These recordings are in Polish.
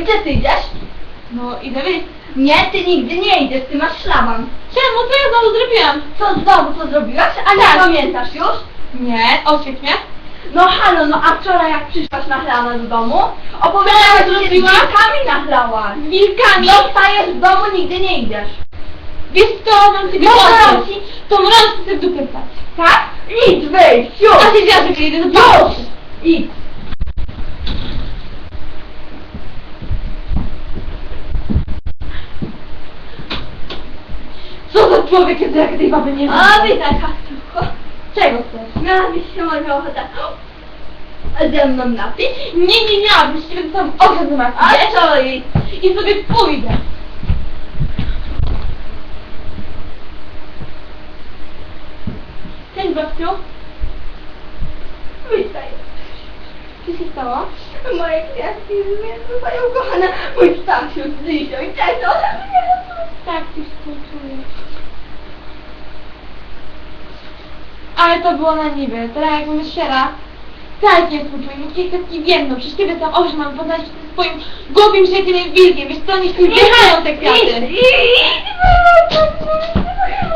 Gdzie ty idziesz? No idę wy... Nie, ty nigdy nie idziesz, ty masz szlaban. Czemu? Co ja znowu zrobiłam? Co znowu, co zrobiłaś? A nie Tak. pamiętasz już? Nie, oświeć mnie. No halo, no a wczoraj jak przyszłaś nachlana do domu, opowiadałaś, Co ja że się z zrobiłam? wilkami nachlałaś. Z wilkami. Zostajesz w domu, nigdy nie idziesz. Wiesz co, mam ciebie No, prosi. To mrożę sobie w dupę wstać. Tak? Idź, wyjdź, już! A ty wiesz, że idę do Już! Idź! Co za człowiek jest, jak tej baby nie A witaj, Kasiuszko. Czego chcesz? Miałabyś się może ochotę ze mną napić? Nie, nie miałabyś będę tam ogień zobaczyć. A co i? I sobie pójdę. Cześć babciu. Witaj. Co się stało? Moje kwiatki zmierzają, kochana. Mój Stasiu z dzisiaj. Cześć, one mnie Tak, coś czuję. Ale to było na niby. Teraz jak mamy szera, tak nie współczuję. Wszystkie kwiatki wiemną. Przecież kiedy tam owszem mam poznać ze swoim głupim przyjacielem wilkiem. Wiesz co, oni wjechają te kwiaty.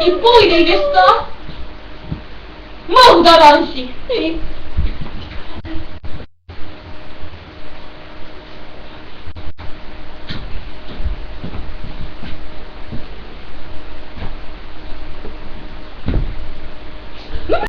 I pójdę, wiesz co? Mów do Ronsi.